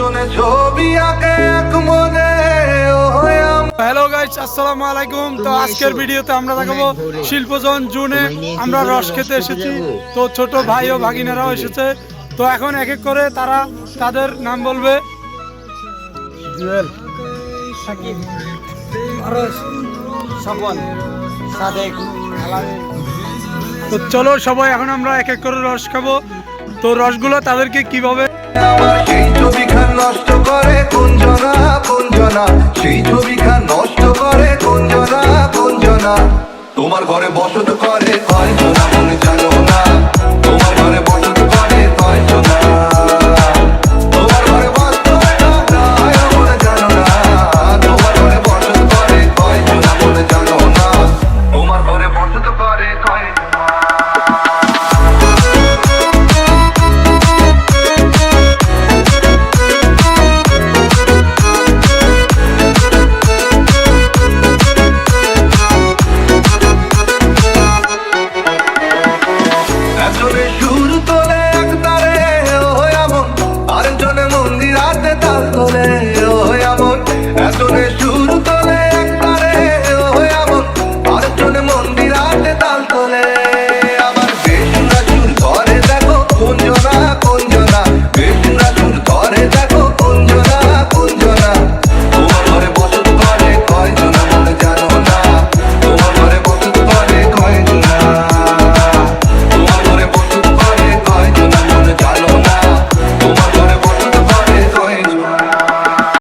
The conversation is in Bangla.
কার্টুনে ছবি আঁকে এক মনে। হয়ে হ্যালো গাইস আসসালামু আলাইকুম। তো আজকের ভিডিওতে আমরা দেখাবো শিল্পজন জুনে আমরা রস খেতে এসেছি। তো ছোট ভাই ও ভাগিনারাও এসেছে। তো এখন এক এক করে তারা তাদের নাম বলবে। জুয়েল সাকিব আরস সাদেক তো চলো সবাই এখন আমরা এক এক করে রস খাব। তো রসগুলো তাদেরকে কীভাবে সেই ছবিখান নষ্ট করে তোমার ঘরে বসত করে অঞ্জনা মনে জানো।